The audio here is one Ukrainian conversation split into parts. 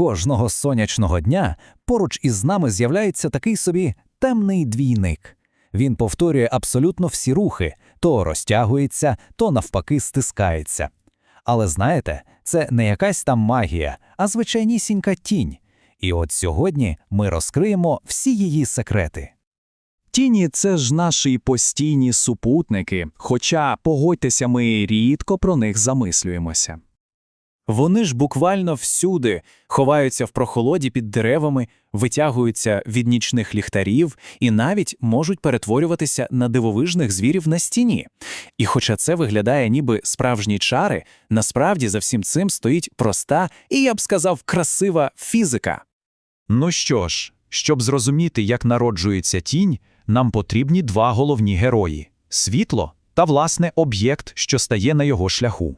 Кожного сонячного дня поруч із нами з'являється такий собі темний двійник. Він повторює абсолютно всі рухи, то розтягується, то навпаки стискається. Але знаєте, це не якась там магія, а звичайнісінька тінь. І от сьогодні ми розкриємо всі її секрети. Тіні це ж наші постійні супутники, хоча, погодьтеся, ми рідко про них замислюємося. Вони ж буквально всюди ховаються в прохолоді під деревами, витягуються від нічних ліхтарів і навіть можуть перетворюватися на дивовижних звірів на стіні. І хоча це виглядає ніби справжні чари, насправді за всім цим стоїть проста і, я б сказав, красива фізика. Ну що ж, щоб зрозуміти, як народжується тінь, нам потрібні два головні герої світло та, власне, об'єкт, що стає на його шляху.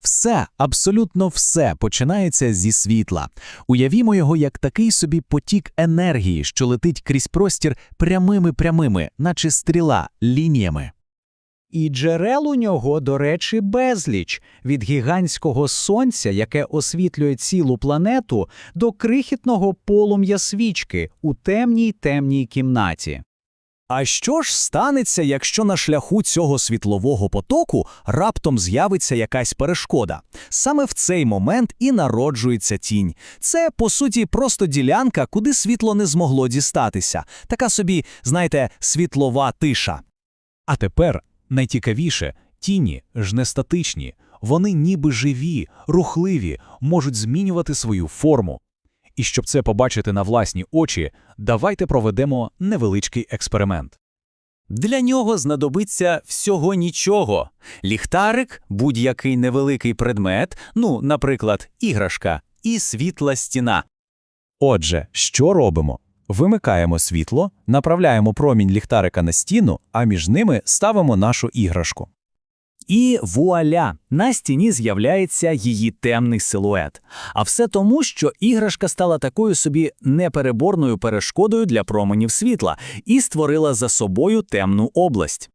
Все, абсолютно все починається зі світла. Уявімо його як такий собі потік енергії, що летить крізь простір прямими прямими, наче стріла, лініями. І джерел у нього, до речі, безліч від гігантського сонця, яке освітлює цілу планету, до крихітного полум'я свічки у темній темній кімнаті. А що ж станеться, якщо на шляху цього світлового потоку раптом з'явиться якась перешкода? Саме в цей момент і народжується тінь. Це, по суті, просто ділянка, куди світло не змогло дістатися. Така собі, знаєте, світлова тиша. А тепер найцікавіше тіні ж не статичні. Вони ніби живі, рухливі, можуть змінювати свою форму. І щоб це побачити на власні очі, давайте проведемо невеличкий експеримент. Для нього знадобиться всього нічого. Ліхтарик, будь-який невеликий предмет, ну, наприклад, іграшка, і світла стіна. Отже, що робимо? Вимикаємо світло, направляємо промінь ліхтарика на стіну, а між ними ставимо нашу іграшку. І вуаля! На стіні з'являється її темний силует. А все тому, що іграшка стала такою собі непереборною перешкодою для променів світла і створила за собою темну область.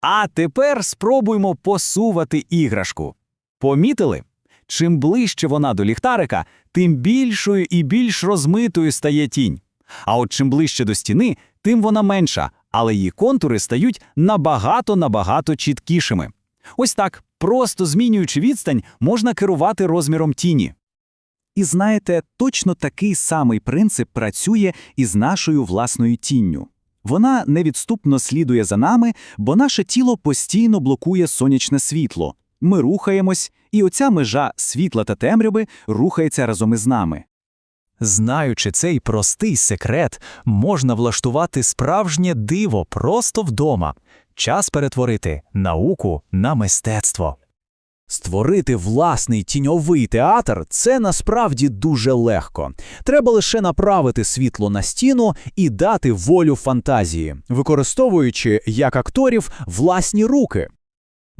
А тепер спробуймо посувати іграшку. Помітили? Чим ближче вона до ліхтарика, тим більшою і більш розмитою стає тінь. А от чим ближче до стіни, тим вона менша, але її контури стають набагато-набагато чіткішими. Ось так, просто змінюючи відстань, можна керувати розміром тіні. І знаєте, точно такий самий принцип працює із нашою власною тінню. Вона невідступно слідує за нами, бо наше тіло постійно блокує сонячне світло. Ми рухаємось, і оця межа світла та темряви рухається разом із нами. Знаючи цей простий секрет, можна влаштувати справжнє диво просто вдома. Час перетворити науку на мистецтво. Створити власний тіньовий театр це насправді дуже легко. Треба лише направити світло на стіну і дати волю фантазії, використовуючи як акторів власні руки.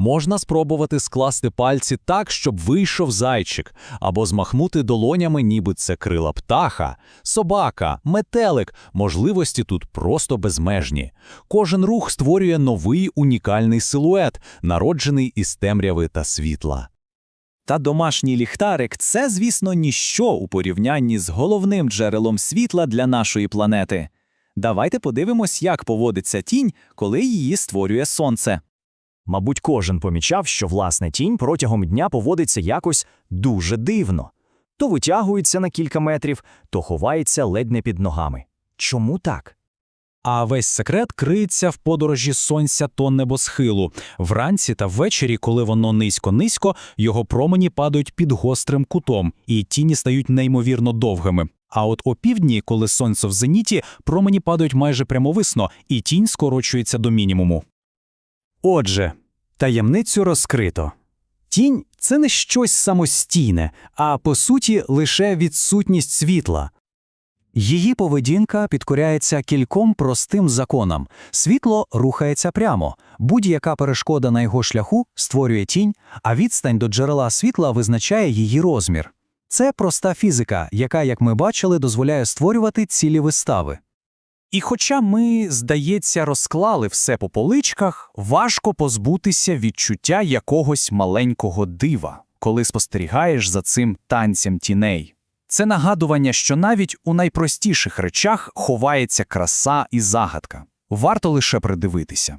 Можна спробувати скласти пальці так, щоб вийшов зайчик, або змахнути долонями, ніби це крила птаха, собака, метелик. Можливості тут просто безмежні. Кожен рух створює новий унікальний силует, народжений із темряви та світла. Та домашній ліхтарик це, звісно, ніщо у порівнянні з головним джерелом світла для нашої планети. Давайте подивимось, як поводиться тінь, коли її створює сонце. Мабуть, кожен помічав, що власне тінь протягом дня поводиться якось дуже дивно. То витягується на кілька метрів, то ховається ледь не під ногами. Чому так? А весь секрет криється в подорожі сонця то небосхилу. Вранці та ввечері, коли воно низько-низько, його промені падають під гострим кутом, і тіні стають неймовірно довгими. А от опівдні, коли сонце в зеніті, промені падають майже прямовисно, і тінь скорочується до мінімуму. Отже, таємницю розкрито. Тінь це не щось самостійне, а по суті лише відсутність світла. Її поведінка підкоряється кільком простим законам. Світло рухається прямо, будь-яка перешкода на його шляху створює тінь, а відстань до джерела світла визначає її розмір. Це проста фізика, яка, як ми бачили, дозволяє створювати цілі вистави. І хоча ми, здається, розклали все по поличках, важко позбутися відчуття якогось маленького дива, коли спостерігаєш за цим танцем тіней. Це нагадування, що навіть у найпростіших речах ховається краса і загадка. Варто лише придивитися.